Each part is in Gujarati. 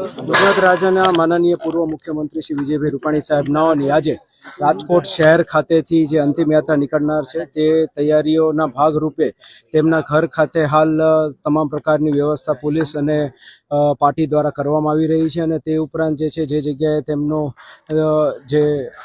ગુજરાત રાજ્યના માનનીય પૂર્વ મુખ્યમંત્રી શ્રી વિજયભાઈ રૂપાણી સાહેબનાઓની આજે રાજકોટ શહેર ખાતેથી જે અંતિમ યાત્રા નીકળનાર છે, તે તૈયારીઓના ભાગરૂપે તેમના ઘર ખાતે હાલ તમામ પ્રકારની વ્યવસ્થા પોલીસ અને પાર્ટી દ્વારા કરવામાં આવી રહી છે અને તે ઉપરાંત જે છે, જે જગ્યાએ તેમનો જે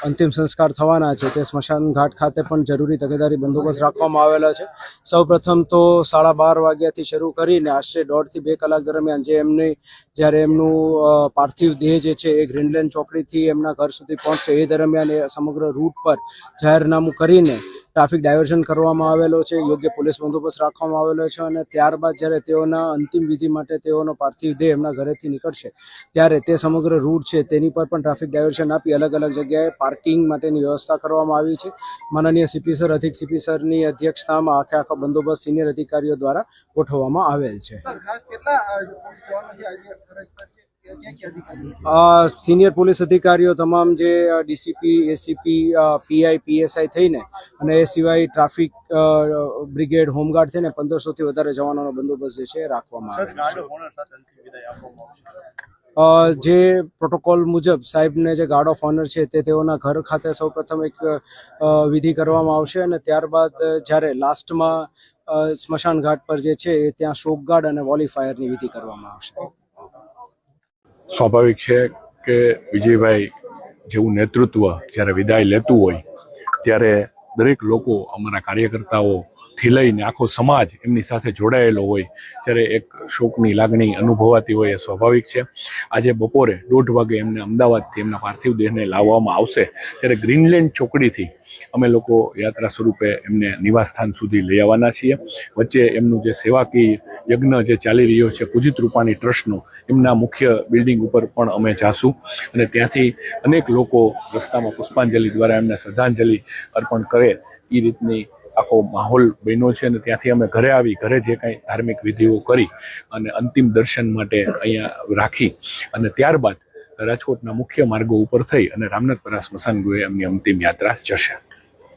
અંતિમ સંસ્કાર થવાના છે, તે સ્મશાન ઘાટ ખાતે પણ જરૂરી તકેદારી બંદોબસ્ત રાખવામાં આવેલા છે. સૌપ્રથમ તો સાડા બાર વાગ્યાથી શરૂ કરીને આશરે દોઢથી બે કલાક દરમિયાન જે એમની, જ્યારે એમનું પાર્થિવ દેહ જે છે, એ ગ્રીનલેન્ડ ચોકડીથી એમના ઘર સુધી પહોંચશે, એ દરમિયાન સમગ્ર રૂટ પર જાહેરનામું કરીને ટ્રાફિક ડાયવર્ઝન કરવામાં આવેલો છે, યોગ્ય પોલીસ બંદોબસ્ત રાખવામાં આવેલો છે અને ત્યારબાદ જ્યારે તેઓના અંતિમ વિધિ માટે તેઓનો પાર્થિવ દેહ એમના ઘરેથી નીકળશે, ત્યારે તે સમગ્ર રૂટ છે તેની પર પણ ટ્રાફિક ડાયવર્ઝન આપી અલગ અલગ જગ્યાએ પાર્કિંગ માટેની વ્યવસ્થા કરવામાં આવી છે. માનનીય સીપી સર, અધિક સીપી સરની અધ્યક્ષતામાં આખે આખો બંદોબસ્ત સિનિયર અધિકારીઓ દ્વારા ગોઠવવામાં આવેલ છે? સિનિયર પોલીસ અધિકારીઓ તમામ જે ડીસીપી એસીપી પીઆઈ પીએસઆઈ થઈને અને એ સિવાય ટ્રાફિક બ્રિગેડ હોમગાર્ડ થઈને પંદરસોથી વધારે જવાનોનો બંદોબસ્ત જે છે રાખવામાં આવે અ, જે પ્રોટોકોલ મુજબ સાહેબને જે ગાર્ડ ઓફ ઓનર છે તે તેઓના ઘર ખાતે સૌપ્રથમ એક વિધિ કરવામાં આવશે અને ત્યારબાદ જ્યારે લાસ્ટમાં સ્મશાન ઘાટ પર જે છે એ ત્યાં શોકગાર્ડ અને વોલીફાયરની વિધિ કરવામાં આવશે. સ્વાભાવિક છે કે વિજયભાઈ જેવું નેતૃત્વ જ્યારે વિદાય લેતું હોય, ત્યારે દરેક લોકો અમારા કાર્યકર્તાઓ થી લઈને આખો સમાજ એમની સાથે જોડાયેલો હોય, ત્યારે એક શોકની લાગણી અનુભવાતી હોય એ સ્વાભાવિક છે. આજે બપોરે દોઢ વાગે એમને અમદાવાદથી એમના પાર્થિવ દેહને લાવવામાં આવશે, ત્યારે ગ્રીનલેન્ડ ચોકડીથી અમે લોકો યાત્રા સ્વરૂપે એમને નિવાસસ્થાન સુધી લઈ આવવાના છીએ. વચ્ચે એમનું જે સેવાકીય યજ્ઞ જે ચાલી રહ્યો છે, પૂજિત રૂપાણી ટ્રસ્ટનો, એમના મુખ્ય બિલ્ડિંગ ઉપર પણ અમે જાશું. અને ત્યાંથી અનેક લોકો રસ્તામાં પુષ્પાંજલિ દ્વારા એમને શ્રદ્ધાંજલિ અર્પણ કરે. એ રીતની આખો માહોલ બન્યો છે અને ત્યાંથી અમે ઘરે આવી, ઘરે જે કાંઈ ધાર્મિક વિધિઓ કરી અને અંતિમ દર્શન માટે અહીંયા રાખી. અને ત્યારબાદ રાજકોટના મુખ્ય માર્ગો ઉપર થઈ અને રામનાથપરા સ્મશાન ગૃહે એમની અંતિમ યાત્રા જશે.